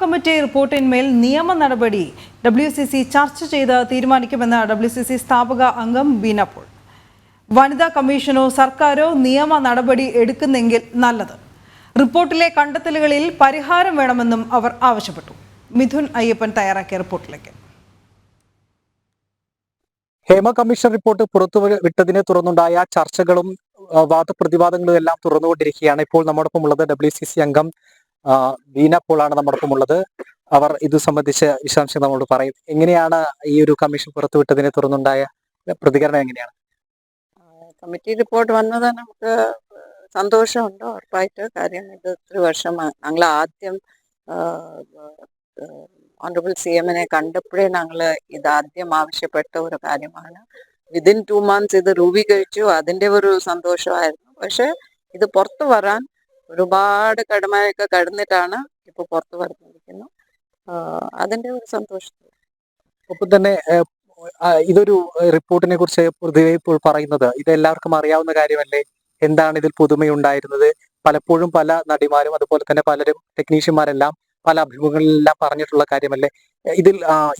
Committee റിപ്പോർട്ടിന്മേൽ നിയമ നടപടി W C C ചർച്ച ചെയ്ത് തീരുമാനിക്കുമെന്ന് ഡബ്ല്യു സി സി സ്ഥാപക അംഗം ബീനപ്പോൾ വനിതാ കമ്മീഷനോ സർക്കാരോ നിയമ നടപടി എടുക്കുന്നെങ്കിൽ നല്ലത്. റിപ്പോർട്ടിലെ കണ്ടെത്തലുകളിൽ പരിഹാരം വേണമെന്നും അവർ ആവശ്യപ്പെട്ടു. മിഥുൻ അയ്യപ്പൻ തയ്യാറാക്കിയ റിപ്പോർട്ടിലേക്ക്. ഹേമ കമ്മീഷൻ റിപ്പോർട്ട് പുറത്തു വിട്ടതിനെ തുടർന്നുണ്ടായ ചർച്ചകളും വാദപ്രതിവാദങ്ങളും എല്ലാം തുറന്നുകൊണ്ടിരിക്കുകയാണ്. ഇപ്പോൾ നമ്മോടൊപ്പം ഉള്ളത് ഡബ്ല്യു സി സി അംഗം ബീന പോളാണ് നമ്മോടൊപ്പം ഉള്ളത്. അവർ ഇത് സംബന്ധിച്ച വിശദാംശം നമ്മോട് പറയും. എങ്ങനെയാണ് ഈ ഒരു കമ്മീഷൻ പുറത്തുവിട്ടതിനെ തുടർന്നുണ്ടായ പ്രതികരണം എങ്ങനെയാണ്? കമ്മിറ്റി റിപ്പോർട്ട് വന്നത് നമുക്ക് സന്തോഷമുണ്ട്. ഉറപ്പായിട്ട് കാര്യം ഇത് ഇത്ര വർഷം ഞങ്ങൾ ആദ്യം ഓണറബിൾ സി എമ്മിനെ കണ്ടപ്പോഴേ ഞങ്ങൾ ഇത് ആദ്യം ആവശ്യപ്പെട്ട ഒരു കാര്യമാണ്. വിതിൻ ടു മന്ത്സ് ഇത് രൂപീകരിച്ചു. അതിന്റെ ഒരു സന്തോഷമായിരുന്നു. പക്ഷെ ഇത് പുറത്തു വരാൻ ഒരുപാട് കടമയൊക്കെ കടന്നിട്ടാണ് ഇപ്പൊ പുറത്തു വരുന്നിരിക്കുന്നു അതിന്റെ ഒരു സന്തോഷം. ഒപ്പം തന്നെ ഇതൊരു റിപ്പോർട്ടിനെ കുറിച്ച് പൊതുവെ ഇപ്പോൾ പറയുന്നത് ഇത് എല്ലാവർക്കും അറിയാവുന്ന കാര്യമല്ലേ? എന്താണ് ഇതിൽ പുതുമയുണ്ടായിരുന്നത്? പലപ്പോഴും പല നടിമാരും അതുപോലെ തന്നെ പലരും ടെക്നീഷ്യന്മാരെല്ലാം പല അഭിമുഖങ്ങളിലെല്ലാം പറഞ്ഞിട്ടുള്ള കാര്യമല്ലേ? ഇതിൽ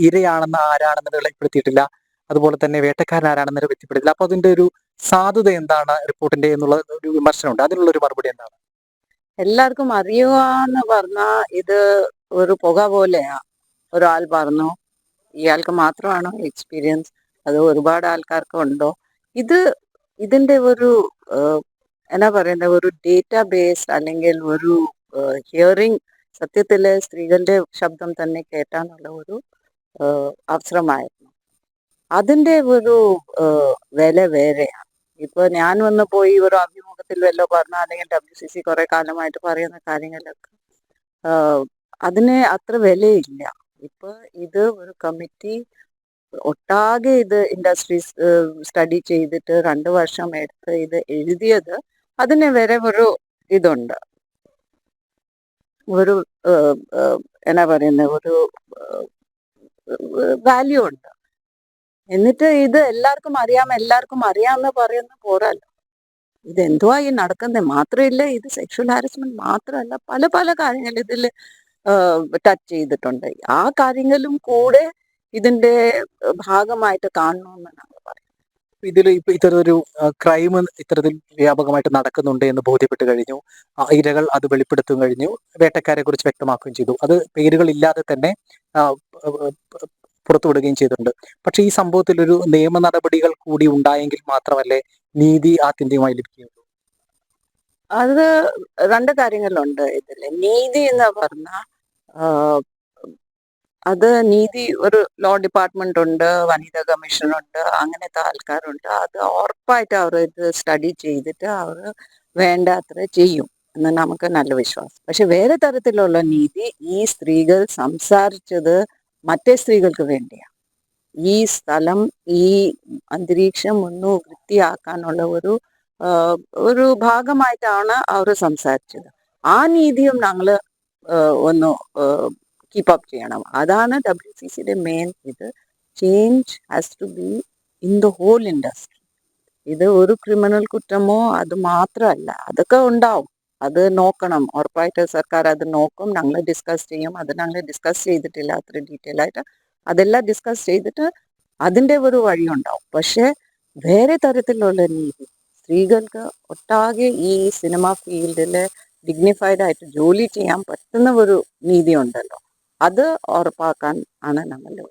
ഇരയാണെന്ന് ആരാണെന്ന് വെളിപ്പെടുത്തിയിട്ടില്ല. അതുപോലെ തന്നെ വേട്ടക്കാരൻ ആരാണെന്ന് വ്യക്തിപ്പെട്ടില്ല അപ്പൊ അതിന്റെ ഒരു സാധുത എന്താണ് റിപ്പോർട്ടിന്റെ എന്നുള്ള ഒരു വിമർശനമുണ്ട്. അതിനുള്ള ഒരു മറുപടി എന്താണ്? എല്ലാവർക്കും അറിയുവാന്ന് പറഞ്ഞാ ഇത് ഒരു പുക പോലെയാ. ഒരാൾ പറഞ്ഞു ഇയാൾക്ക് മാത്രമാണോ എക്സ്പീരിയൻസ് അത് ഒരുപാട് ആൾക്കാർക്ക് ഉണ്ടോ? ഇത് ഇതിന്റെ ഒരു എന്നാ പറയുന്ന ഒരു ഡേറ്റാ ബേസ് അല്ലെങ്കിൽ ഒരു ഹിയറിംഗ് സത്യത്തിൽ സ്ത്രീകളുടെ ശബ്ദം തന്നെ കേട്ടാന്നുള്ള ഒരു അവസരമായിരുന്നു. അതിന്റെ ഒരു വില വേറെയാണ്. ഇപ്പൊ ഞാൻ വന്ന് പോയി ഒരു അഭിമുഖത്തിൽ വല്ലോ പറഞ്ഞ അല്ലെങ്കിൽ ഡബ്ല്യു സി സി കുറെ കാലമായിട്ട് പറയുന്ന കാര്യങ്ങളിലൊക്കെ അതിന് അത്ര വിലയില്ല. ഇപ്പൊ ഇത് ഒരു കമ്മിറ്റി ഒട്ടാകെ ഇത് ഇൻഡസ്ട്രീസ് സ്റ്റഡി ചെയ്തിട്ട് രണ്ടു വർഷം എടുത്ത് ഇത് എഴുതിയത് അതിന് വരെ ഒരു ഇതുണ്ട്. ഒരു എന്നാ പറയുന്ന ഒരു വാല്യൂ ഉണ്ട്. എന്നിട്ട് ഇത് എല്ലാവർക്കും അറിയാം എല്ലാവർക്കും അറിയാമെന്ന് പറയുന്ന പോരല്ലോ ഇത് എന്തുവാ ഈ നടക്കുന്നത് മാത്രമല്ല ഇത് സെക്ഷൽ ഹാരസ്മെന്റ് മാത്രമല്ല പല പല കാര്യങ്ങൾ ഇതിൽ ടച്ച് ചെയ്തിട്ടുണ്ട്. ആ കാര്യങ്ങളും കൂടെ ഇതിന്റെ ഭാഗമായിട്ട് കാണണമെന്നാണ് ഇതിൽ ഇപ്പൊ ഇത്തരമൊരു ക്രൈം ഇത്തരത്തിൽ വ്യാപകമായിട്ട് നടക്കുന്നുണ്ട് എന്ന് ബോധ്യപ്പെട്ട് കഴിഞ്ഞു. ഇരകൾ അത് വെളിപ്പെടുത്തും കഴിഞ്ഞു. വേട്ടക്കാരെ കുറിച്ച് വ്യക്തമാക്കുകയും ചെയ്തു. അത് പേരുകൾ ഇല്ലാതെ തന്നെ പുറത്തുവിടുകയും ചെയ്തിട്ടുണ്ട്. പക്ഷെ ഈ സംഭവത്തിൽ ഒരു നിയമ നടപടികൾ കൂടി ഉണ്ടായെങ്കിൽ മാത്രമല്ലേ നീതി ആത്യന്തികമായി ലഭിക്കുകയുള്ളൂ. അത് രണ്ട് കാര്യങ്ങളുണ്ട് ഇതിൽ. നീതി എന്ന് പറഞ്ഞ അത് നീതി ഒരു ലോ ഡിപ്പാർട്ട്മെന്റ് ഉണ്ട് വനിതാ കമ്മീഷൻ ഉണ്ട് അങ്ങനത്തെ ആൾക്കാരുണ്ട്. അത് ഉറപ്പായിട്ട് അവർ ഇത് സ്റ്റഡി ചെയ്തിട്ട് അവർ വേണ്ട അത്ര ചെയ്യും എന്ന് നമുക്ക് നല്ല വിശ്വാസം. പക്ഷെ വേറെ തരത്തിലുള്ള നീതി ഈ സ്ത്രീകൾ സംസാരിച്ചത് മറ്റേ സ്ത്രീകൾക്ക് വേണ്ടിയാണ് ഈ സ്ഥലം ഈ അന്തരീക്ഷം ഒന്ന് വൃത്തിയാക്കാനുള്ള ഒരു ഒരു ഭാഗമായിട്ടാണ് അവർ സംസാരിച്ചത്. ആ നീതിയും ഞങ്ങൾ ഒന്ന് കീപ്പ് അപ്പ് ചെയ്യണം. അതാണ് ഡബ്ല്യു സി സിയുടെ മെയിൻ ഇത്. Change has to be in the whole industry ഇത് ഒരു ക്രിമിനൽ കുറ്റമോ അത് മാത്രമല്ല. അതൊക്കെ ഉണ്ടാവും. അത് നോക്കണം. ഉറപ്പായിട്ട് സർക്കാർ അത് നോക്കും. ഞങ്ങൾ ഡിസ്കസ് ചെയ്യും. അത് ഞങ്ങൾ ഡിസ്കസ് ചെയ്തിട്ടില്ല. അത്ര ഡീറ്റെയിൽ ആയിട്ട് അതെല്ലാം ഡിസ്കസ് ചെയ്തിട്ട് അതിന്റെ ഒരു വഴി ഉണ്ടാവും പക്ഷെ വേറെ തരത്തിലുള്ള നീതി സ്ത്രീകൾക്ക് ഒട്ടാകെ ഈ സിനിമ ഫീൽഡിൽ ഡിഗ്നിഫൈഡ് ആയിട്ട് ജോലി ചെയ്യാൻ പറ്റുന്ന ഒരു നീതി ഉണ്ടല്ലോ. അത് ഉറപ്പാക്കാൻ ആണ് നമ്മളുടെ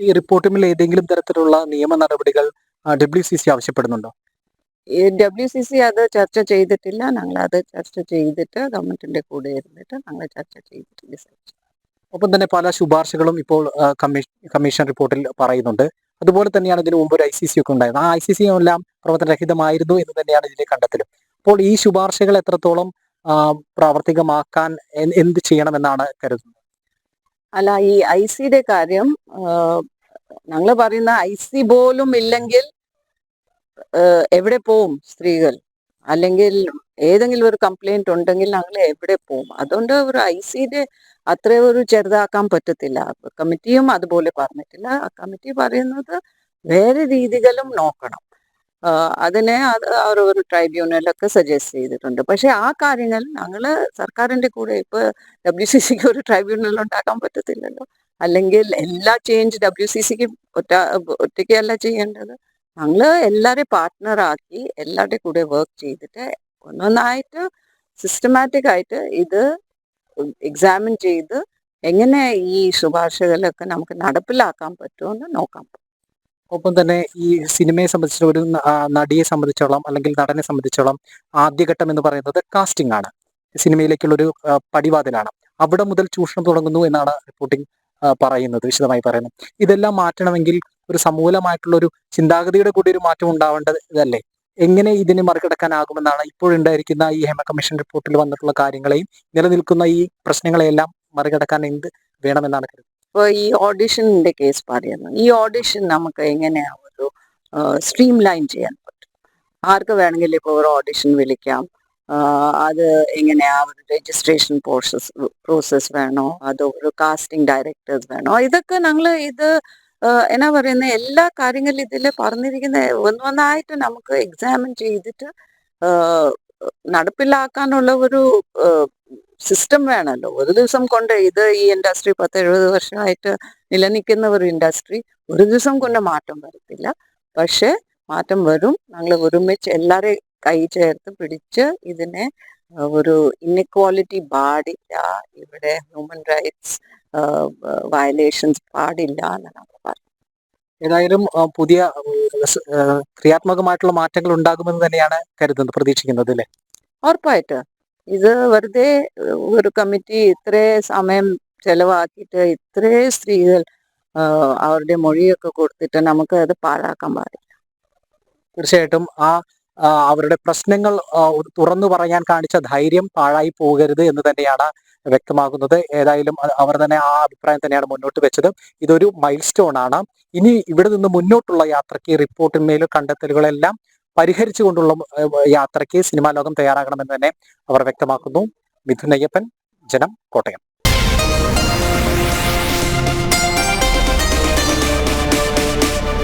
ഈ റിപ്പോർട്ടിൽ ഏതെങ്കിലും തരത്തിലുള്ള നിയമ നടപടികൾ ഡബ്ല്യു സി സി ആവശ്യപ്പെടുന്നുണ്ടോ? ഈ ഡബ്ല്യു സി സി അത് ചർച്ച ചെയ്തിട്ടില്ല. ഞങ്ങൾ അത് ചർച്ച ചെയ്തിട്ട് ഗവൺമെന്റിന്റെ കൂടെ ഇരുന്നിട്ട് ഞങ്ങൾ ചർച്ച ചെയ്തിട്ട് ഡിസൈഡ് ഒപ്പം തന്നെ പല ശുപാർശകളും ഇപ്പോൾ കമ്മീഷൻ റിപ്പോർട്ടിൽ പറയുന്നുണ്ട്. അതുപോലെ തന്നെയാണ് ഇതിന് മുമ്പ് ഒരു ഐ സി സി ഒക്കെ ഉണ്ടായത് ആ ഐ സി സി എല്ലാം പ്രവർത്തനരഹിതമായിരുന്നു എന്ന് തന്നെയാണ് ഇതിലെ കണ്ടെത്തലും. അപ്പോൾ ഈ ശുപാർശകൾ എത്രത്തോളം പ്രാവർത്തികമാക്കാൻ എന്ത് ചെയ്യണമെന്നാണ് കരുതുന്നത്? അല്ല ഈ ഐ സിയുടെ കാര്യം ഞങ്ങൾ പറയുന്ന ഐ സി പോലും ഇല്ലെങ്കിൽ എവിടെ പോവും സ്ത്രീകൾ? അല്ലെങ്കിൽ ഏതെങ്കിലും ഒരു കംപ്ലൈന്റ് ഉണ്ടെങ്കിൽ ഞങ്ങൾ എവിടെ പോവും? അതുകൊണ്ട് ഒരു ഐ സിയുടെ അത്ര ഒരു ചെറുതാക്കാൻ പറ്റത്തില്ല. കമ്മിറ്റിയും അതുപോലെ പറഞ്ഞിട്ടില്ല. കമ്മിറ്റി പറയുന്നത് വേറെ രീതികളും നോക്കണം. അതിനെ അത് അവർ ഒരു ട്രൈബ്യൂണലൊക്കെ സജസ്റ്റ് ചെയ്തിട്ടുണ്ട്. പക്ഷെ ആ കാര്യങ്ങൾ ഞങ്ങൾ സർക്കാരിന്റെ കൂടെ ഇപ്പൊ ഡബ്ല്യു സി സിക്ക് ഒരു ട്രൈബ്യൂണൽ ഉണ്ടാക്കാൻ പറ്റത്തില്ലല്ലോ. അല്ലെങ്കിൽ എല്ലാ ചേഞ്ച് ഡബ്ല്യു സി സിക്ക് ഒറ്റ ഒറ്റയ്ക്കല്ല ചെയ്യേണ്ടത്. ഞങ്ങൾ എല്ലാവരെയും പാർട്ട്ണറാക്കി എല്ലാവരുടെയും കൂടെ വർക്ക് ചെയ്തിട്ട് ഒന്നൊന്നായിട്ട് സിസ്റ്റമാറ്റിക് ആയിട്ട് ഇത് എക്സാമിൻ ചെയ്ത് എങ്ങനെ ഈ ശുപാർശകളൊക്കെ നമുക്ക് നടപ്പിലാക്കാൻ പറ്റുമെന്ന് നോക്കാം. ഒപ്പം തന്നെ ഈ സിനിമയെ സംബന്ധിച്ച ഒരു നടിയെ സംബന്ധിച്ചോളം അല്ലെങ്കിൽ നടനെ സംബന്ധിച്ചോളം ആദ്യഘട്ടം എന്ന് പറയുന്നത് കാസ്റ്റിംഗ് ആണ്. സിനിമയിലേക്കുള്ള ഒരു ആ, പടിവാതിലാണ്. അവിടെ മുതൽ ചൂഷണം തുടങ്ങുന്നു എന്നാണ് റിപ്പോർട്ടിംഗ് പറയുന്നത് വിശദമായി പറയുന്നത്. ഇതെല്ലാം മാറ്റണമെങ്കിൽ ഒരു സമൂലമായിട്ടുള്ള ഒരു ചിന്താഗതിയുടെ കൂടി ഒരു മാറ്റം ഉണ്ടാവേണ്ടത് ഇതല്ലേ? എങ്ങനെ ഇതിനെ മറികടക്കാനാകുമെന്നാണ് ഇപ്പോഴുണ്ടായിരിക്കുന്ന ഈ ഹേമ കമ്മീഷൻ റിപ്പോർട്ടിൽ വന്നിട്ടുള്ള കാര്യങ്ങളെയും നിലനിൽക്കുന്ന ഈ പ്രശ്നങ്ങളെയെല്ലാം മറികടക്കാൻ എന്ത് വേണമെന്നാണ് കരുതുന്നത്? ഇപ്പൊ ഈ ഓഡിഷന്റെ കേസ് പറയുന്നു. ഈ ഓഡിഷൻ നമുക്ക് എങ്ങനെയാ ഒരു സ്ട്രീം ലൈൻ ചെയ്യാൻ പറ്റും? ആർക്ക് വേണമെങ്കിലും ഇപ്പോൾ ഒരു ഓഡിഷൻ വിളിക്കാം? അത് എങ്ങനെയാ ഒരു രജിസ്ട്രേഷൻ പ്രോസസ് പ്രോസസ് വേണോ? അതോ ഒരു കാസ്റ്റിംഗ് ഡയറക്ടേഴ്സ് വേണോ? ഇതൊക്കെ ഞങ്ങൾ ഇത് എന്നാ പറയുന്ന എല്ലാ കാര്യങ്ങളും ഇതിൽ പറഞ്ഞിരിക്കുന്ന ഒന്നൊന്നായിട്ട് നമുക്ക് എക്സാമിൻ ചെയ്തിട്ട് നടപ്പിലാക്കാനുള്ള ഒരു സിസ്റ്റം വേണമല്ലോ ഒരു ദിവസം കൊണ്ട് ഇത് ഈ ഇൻഡസ്ട്രി പത്ത് എഴുപത് വർഷമായിട്ട് നിലനിൽക്കുന്ന ഒരു ഇൻഡസ്ട്രി ഒരു ദിവസം കൊണ്ട് മാറ്റം വരത്തില്ല. പക്ഷെ മാറ്റം വരും. ഞങ്ങൾ ഒരുമിച്ച് എല്ലാരെയും കൈ ചേർത്ത് പിടിച്ച് ഇതിനെ ഒരു ഇന്നിക്വാളിറ്റി പാടില്ല ഇവിടെ ഹ്യൂമൻ റൈറ്റ്സ് വയലേഷൻസ് പാടില്ല എന്നാണ് നമ്മൾ പറയുന്നത്. ഏതായാലും പുതിയ ക്രിയാത്മകമായിട്ടുള്ള മാറ്റങ്ങൾ ഉണ്ടാകുമെന്ന് തന്നെയാണ് കരുതുന്നത് പ്രതീക്ഷിക്കുന്നത് അല്ലേ? ഉറപ്പായിട്ട്. ഇത് വെറുതെ ഒരു കമ്മിറ്റി ഇത്രേ സമയം ചെലവാക്കിയിട്ട് ഇത്രേ സ്ത്രീകൾ അവരുടെ മൊഴിയൊക്കെ കൊടുത്തിട്ട് നമുക്ക് അത് പാഴാക്കാൻ പാടില്ല. തീർച്ചയായിട്ടും ആ, അവരുടെ പ്രശ്നങ്ങൾ തുറന്നു പറയാൻ കാണിച്ച ധൈര്യം പാഴായി പോകരുത് എന്ന് തന്നെയാണ് വ്യക്തമാകുന്നത്. ഏതായാലും അവർ തന്നെ ആ അഭിപ്രായം തന്നെയാണ് മുന്നോട്ട് വെച്ചത്. ഇതൊരു മൈൽ സ്റ്റോൺ ആണ് ഇനി ഇവിടെ നിന്ന് മുന്നോട്ടുള്ള യാത്രയ്ക്ക് റിപ്പോർട്ടിന്മേൽ കണ്ടെത്തലുകളെല്ലാം പരിഹരിച്ചുകൊണ്ടുള്ള കൊണ്ടുള്ള യാത്രയ്ക്ക് സിനിമാ ലോകം തയ്യാറാകണമെന്ന് തന്നെ അവർ വ്യക്തമാക്കുന്നു. മിഥുൻ അയ്യപ്പൻ ജനം കോട്ടയം.